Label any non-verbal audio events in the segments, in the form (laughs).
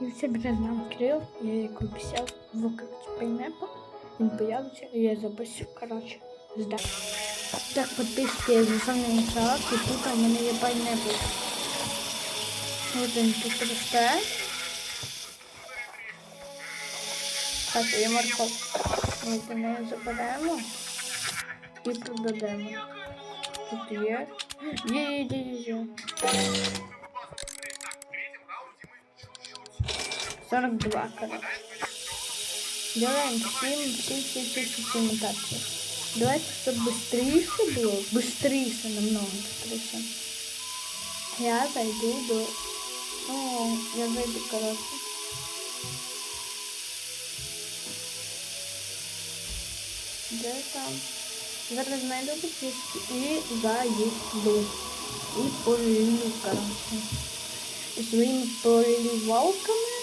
І все нам Кирил, я як обіцяв, викрити пайнепл. Він появиться, і я записую, коротше, здав. Так, подписки, я зайшов на інтернет, і тут у мене є пайнепл. Ось він тут росте. Так, і морков. Ми до неї заберемо і продадемо. Тут є. Є, є, є, є, є. 42, короче. Делаем 7, 7, 7, 7, 7 мутаций. Давайте, чтобы быстрее было. Быстрее, намного быстрее. Я зайду до... Ну, я зайду, короче. Де там? Зараз знайду підписки і заїду. І полю, короче. І своїми поливалками.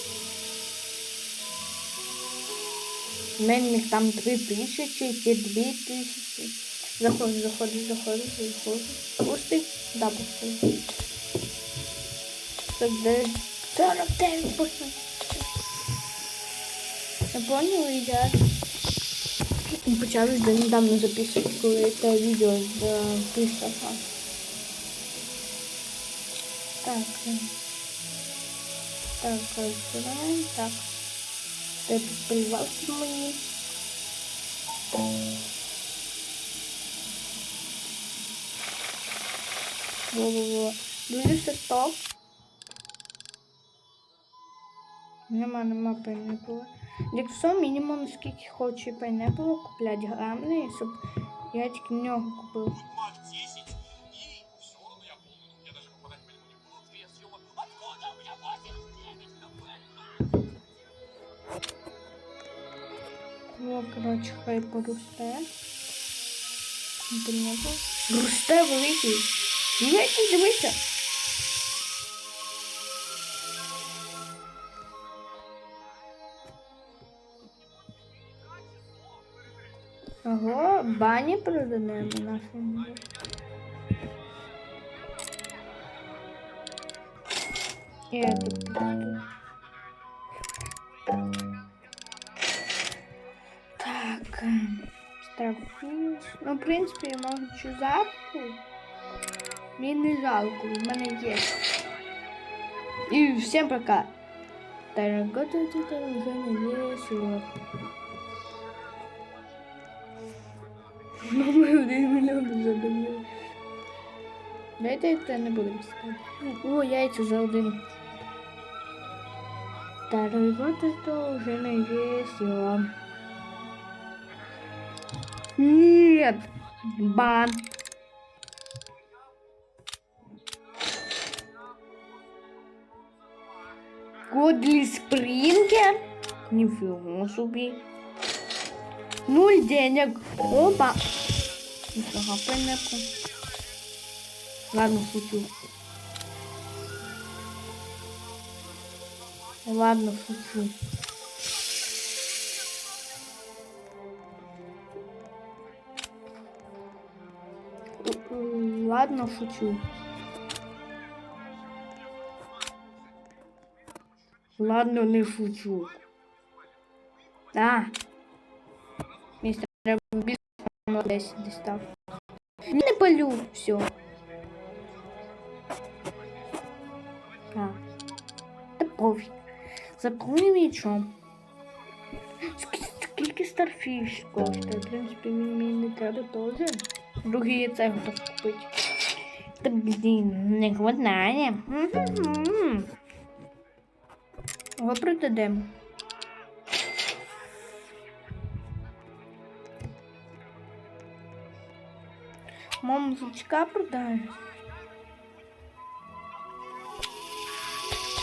У там три тисячі, ці дві тисячі. Заходжу, заходжу, заходжу, заходжу. Пустий? Да, пустий. Так, де 49 пустий. Я поняла, я почав недавно записувати, коли це відео з Кристофа. Так. Так, розбираємо. Так. Це підпливавки мої. Во-во-во. Дивлюся стоп. Нема, нема пайнепла. Якщо мінімум скільки хочу пайнепла купляти грамний, щоб я тільки в нього купив. 89 О, коротше, хай поросте. Росте великий. Великий, дивися. Ого, бані продаємо нашому. І тут просто. Так. Страфіш. Ну, в принципі, я можу чузарку. Мені не жалко, в мене є. І всім пока. Дорогой-то уже не весело. Мама один мільйон задумала. Дайте це не будемо ставити. О, яйця за один. Дорогой-то уже не весело. Нет. Бан. Годли Спрингер? Нифига себе. Нуль денег. Опа. Нифига, понятно. Ладно, шучу. Ладно, шучу. Ладно, шучу. Ладно, не шучу. А. Містер більше десь дістав. Не палю, все. А. Та пофіг. Запомни мічом. Скільки старфіш коштує? В принципі, мені не треба теж. Другий яйця готов купити. Та блін, не хватає. Його продадемо. Мама жучка продає.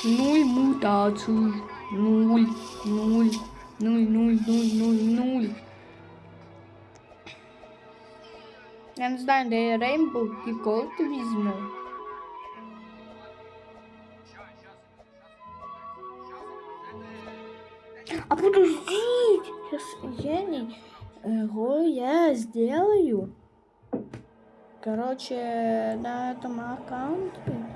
Нуль мутаций. Нуль, нуль, нуль, нуль, нуль, нуль, нуль. Я не знаю, де я Рейнбоу і Голд візьму. А подождите, сейчас я не... Его я сделаю. Короче, на этом аккаунте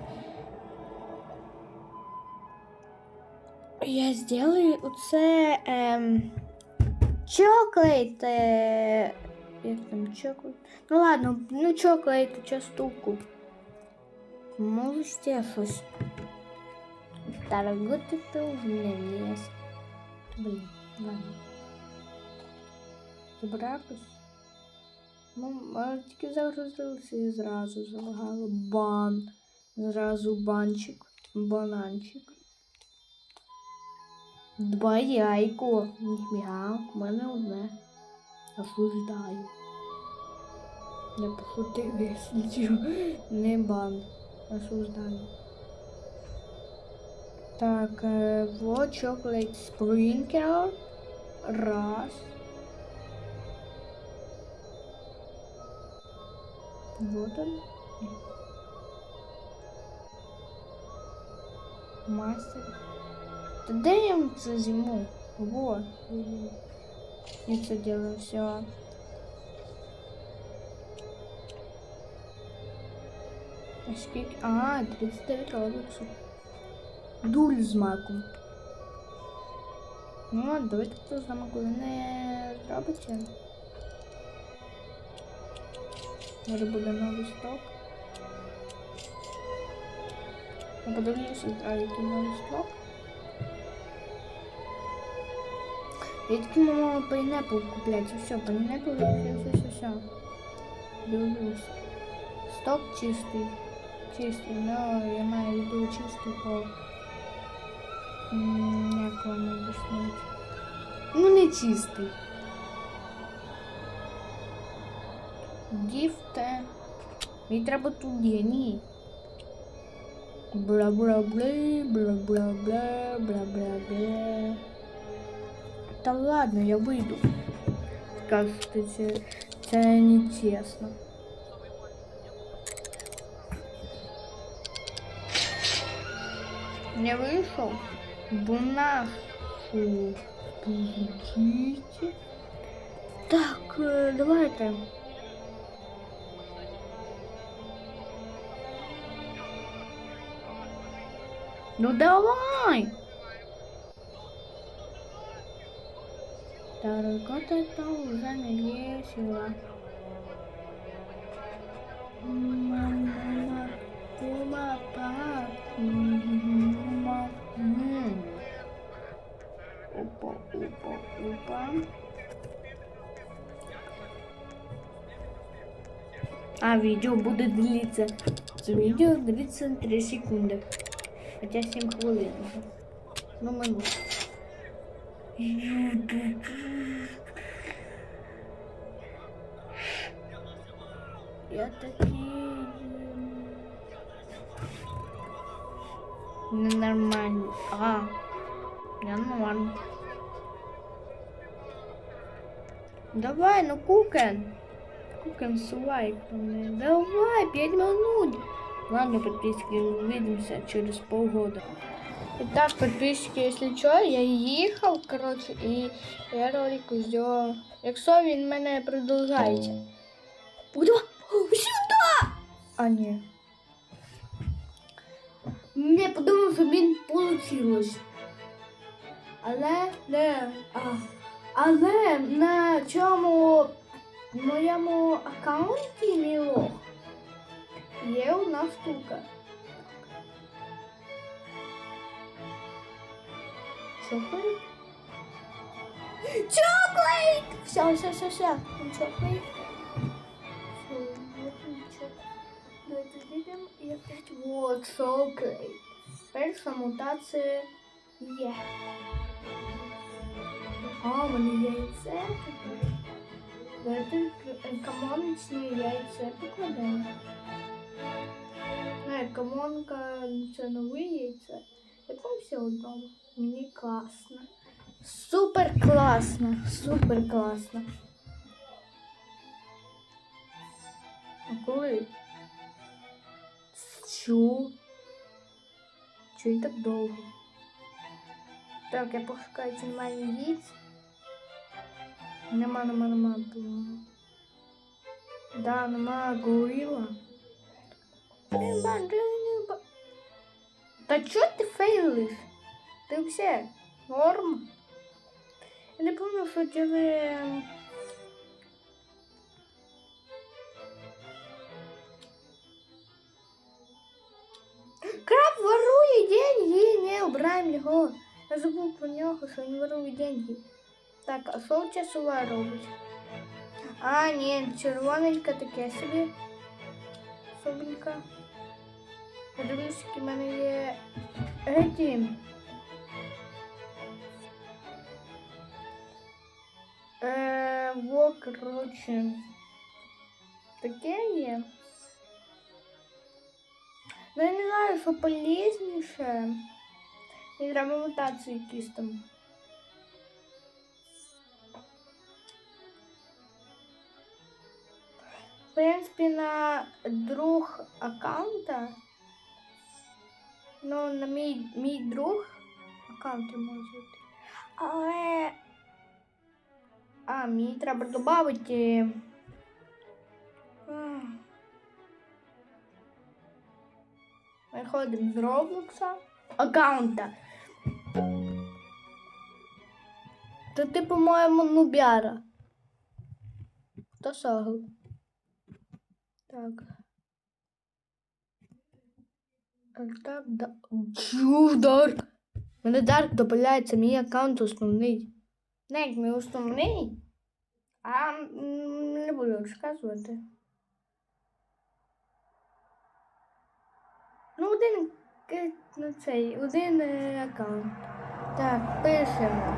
Я сделаю оце ем, чоклейт. Е, як там чоклейт? Ну ладно, ну чоклейт, частуку. Може ще щось. Таргути то в мене є. Блін, ладно. Забракусь. Ну, тільки загрузилися і зразу залагало. Бан. Зразу банчик. Бананчик. Два яйко. Ніфіга, в мене одне. Осуждаю. Я пошутив, якщо Не бан. Осуждаю. Так, вот chocolate sprinkler. Раз. Вот он. Мастер. Да дай за зиму. Вот. Я это делаю все. А скільки? А, 39 робоксів. Дуль з маком. Ну, а давайте хто з нами коли не зробиться. Може буде новий сток. Подивлюся, а який новий сток. Я таки мама пайнепл куплять. І все, пайнепл, все, все, все, все. Дивлюсь. Сток чистий. Чистий, но я маю в виду чистий по... М, Як вам об'яснити? Ну, не чистий. Діфте. Мені треба туди, ні. Бла-бла-бла, бла-бла-бла, бла-бла-бла. Та ладно, я вийду. Скажете, це, це не чесно. Не вийшов в нашу позицію. Так, е, давайте. Ну давай! Дорога это уже не м. Опа, опа, опа. А видео будет длиться. Видео длится 3 секунды. Хотя 7 хвилин. Ну, минут. Такий ненормальний. А, я норм. Давай, ну кукен. Кукен с лайками. Давай, 5 минут. Ладно, подписки, увидимся через полгода. Итак, подписчики, если что, я їхав, короче, і я ролик сделал. Якщо він мене продовжається. Сюди! А ні. Не подумав, що він получилось. Але не. А, але на цьому моєму аккаунті мій лог є одна штука. Chocolate! Все, все, все, все. Chocolate. Видим і опять вот chocolate. Перша мутація є. А, мене яйце. Давайте камоночне яйце покладемо. Не, камонка це нове яйце. Як вам все одно? Мені класно. Супер класно. Супер класно. А коли? Що? Чого так довго? Так, я пошукаю, чи немає яєць. Нема, нема, нема. Да, нема горіла. Нема, нема. Та чого ти фейлиш? Ти все норм? Я не пам'ятаю, що тебе... Краб ворує деньги! Не, убираємо його. Я забув про нього, що він ворує деньги. Так, а що часова робить? А, ні, червоненька таке собі. Собенька. Я дивлюсь, які в мене є еті. Е, во, коротше. Ну, я не знаю, що полезніше. Мені треба мутації якісь там. В принципі, на друг аккаунта. Ну, на мій, мій друг аккаунт я можу зайти. Але. А, мені треба додати. Виходимо з Роблокса. Аккаунта. То ти, по-моєму, нубяра. Хто сагл? Так. Так, да. Чув, Дарк. Мене Дарк додається, мій аккаунт основний. Не, як мій основний. А не буду розказувати. Ну, один ну, цей, один е, аккаунт. Так, пишемо.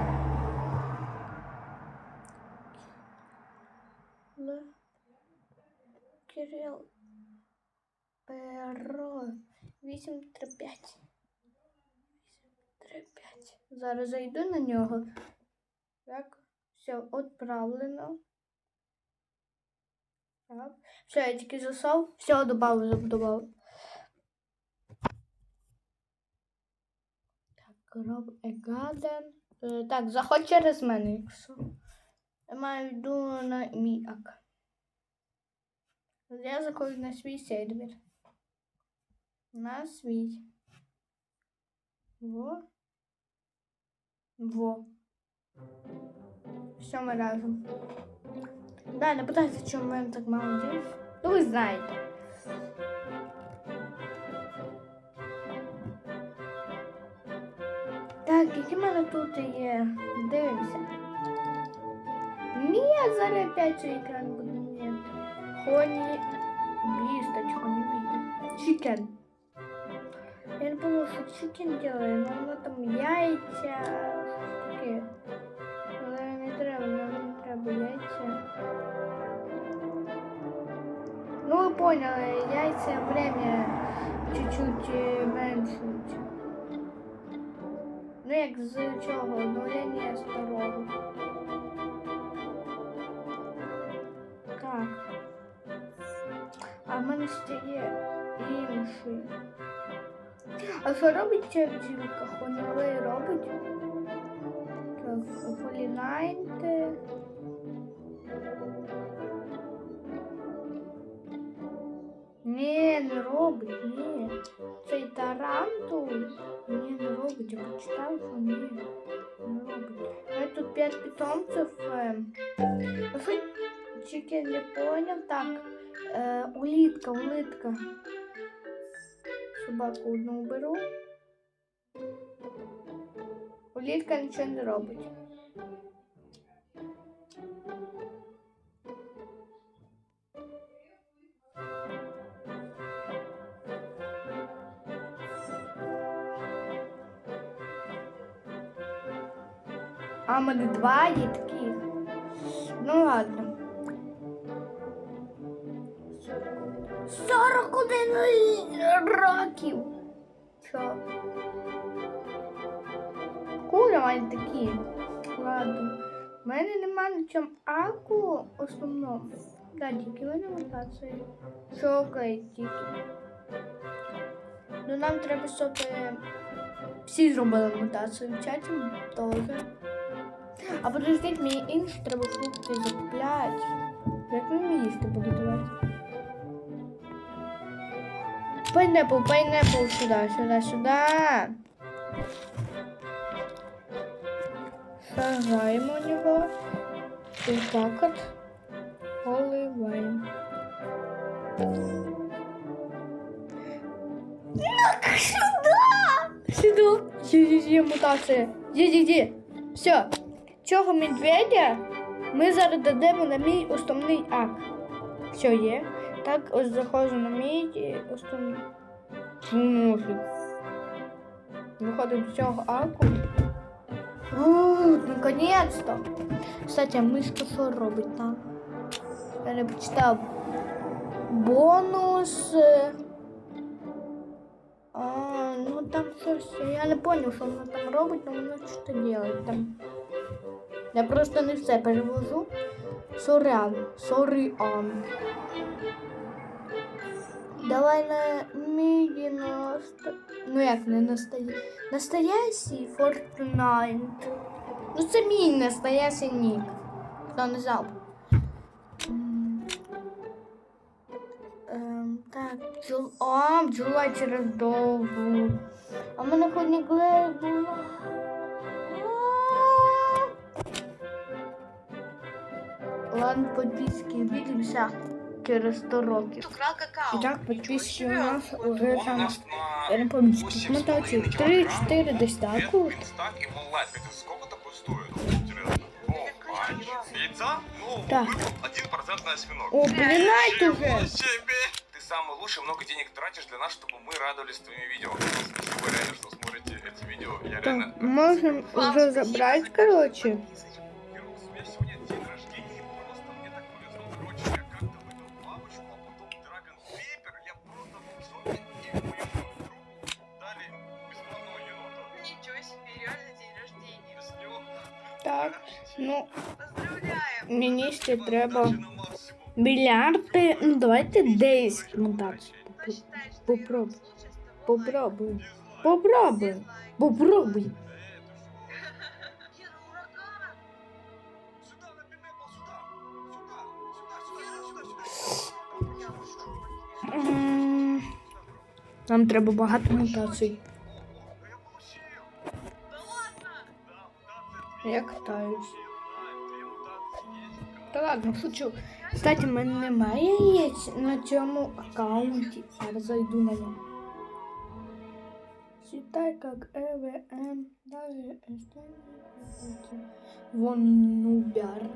Л. Кирил. Перо. 835. 835. Зараз зайду на нього. Так, все, відправлено. Так. Все, я тільки засав. Все, добавив, добавив. Так, Роб Егаден. Е, Так, заходь через мене, якщо. Я маю йду на мій ак. Я заходжу на свій сервер. На свій. Во. Во. Все ми разом. Да, не питайте, чому в мене так мало дів. Ну ви знаєте. Так, які в мене тут є? Дивимося. Ні, зараз опять цей екран буде мені. Хоні бісточку, хоні бі. Чикен. Я не помню, що чикен делає, но воно там яйця, щось таке. Але не треба, нам не треба яйця. Ну, ви поняли, яйця время чуть-чуть е, меншують. Ну, як з чого? Обновлення старого. Так. А в мене ще є інший. А що робить ця бджілка? Хонявий робить? Так, полінайте. Ні, не робить, ні. Цей тарантул ні, Не робить. Я почитав, що ні, не робить. У мене тут п'ять питомців. е. А що Чеки не поняв? Так, е, улітка, улитка. Собаку одну беру. Улітка нічого не робить. Мене два є такі. Ну ладно. 41 років. Що? Куля має такі. Ладно. У мене нема на чому аку основному. Да, тільки в мене мутації. Окей, тільки. Ну нам треба, щоб е, всі зробили мутацію в чаті теж. А подождіть, мені інші треба фрукти закупляти. Як мені їсти давати? Пайнепл, пайнепл сюда, сюда, сюда. Сажаємо його. І так от поливаємо. Ну, сюди! Сюди! Є-є-є, мутація. Є-є-є. Все. Цього медведя ми зараз дадемо на мій основний акт. Все є. Так, ось заходжу на мій основний. Виходимо з цього аку. Наконец-то! Кстати, а мишка що робить там? Я не почитав. Бонус. А, ну там щось. Я не понял, що вона там робить, але вона щось делает там. Я просто не все перевожу. Сорян. Соріан. Давай на мій. Ну як не настоящий? Настоящий Fortnite. Ну це мій настоящий нік. Хто не знав. М. Ем, так, джул... А, бджола через довгу. А в мене хоч не була. план подписки. Увидимся через 100 років. Итак, подписки у нас уже там, я не помню, ну так, 3-4 десь так. Так. Один процент на. О, блинать уже! Ты самый лучший, много денег тратишь для нас, чтобы мы радовались твоими видео. Спасибо реально, что смотрите эти видео. Я так, реально... Можем уже забрать, короче. Ну, мені ще треба мільярди, ну давайте 10 мутацій. Попробуй. Попробуй. Попробуй. Попробуй. Сюда! М, Нам треба багато мутацій. Я катаюсь. Две мутации есть. Та ладно, шучу. Кстати, в мене немає яєць на цьому аккаунті. Зараз зайду на нього. Считай как ЭВМ, даже останется. Вон нубяр.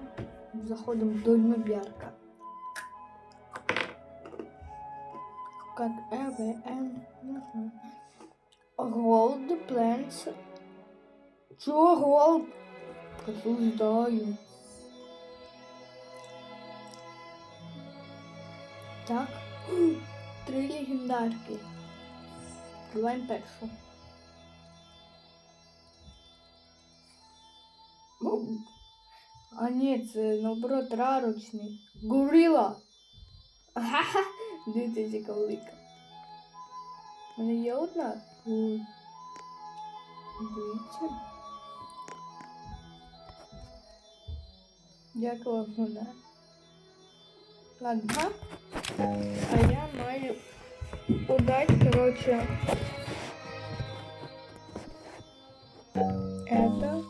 Заходимо до нубярка. Как ЭВМ. Голд Плэнс. Чего голд? Осуждаю. Так. (gasps) Три легендарки. Відкриваємо першу. А ні, це наоборот рарочний. Горила! Ага, дивіться, яка велика. У мене є одна. Ой. Дивіться. Дякую вам, вона. Ладно. А я маю удать, короче, это,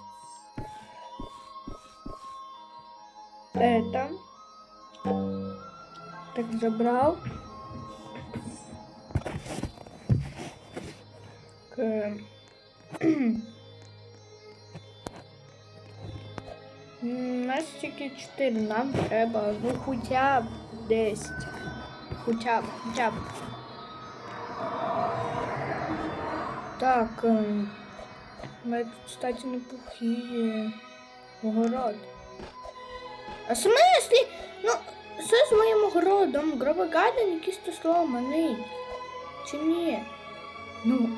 это, так забрал, к, У нас тільки 4, нам треба, ну хоча б 10. Хоча б, хоча б. Так, ем, у мене тут, кстати, неплохий огород. А смислі? Ну, що з моїм огородом? Грубо гаден якийсь то сломаний. Чи ні? Ну,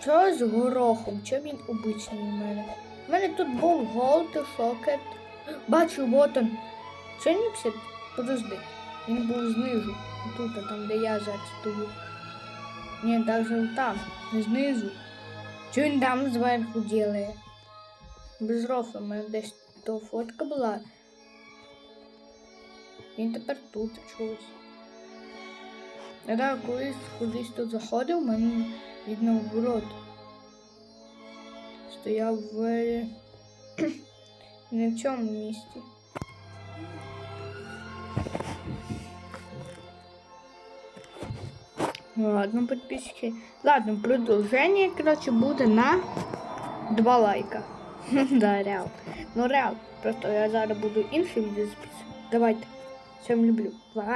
що з горохом? Чого він обичний у мене? У мене тут був голд шокет. Бачу, вот он. Феніксит? Подожди. Він був знизу. Тут, а там, де я зараз стою. Ні, навіть там, знизу. Що він там зверху ділає? Без рофла, у мене десь то фотка була. Він тепер тут чогось. Я так колись кудись тут заходив, мене від наоборот. Стояв в. (clears throat) Не в цьому місці. Ладно, подписчики. Ладно, продолжение, короче, будет на 2 лайка. (laughs) да, реал. Ну реал. Просто я зараз буду інші відео записувати. Давайте. Всем люблю. Бай.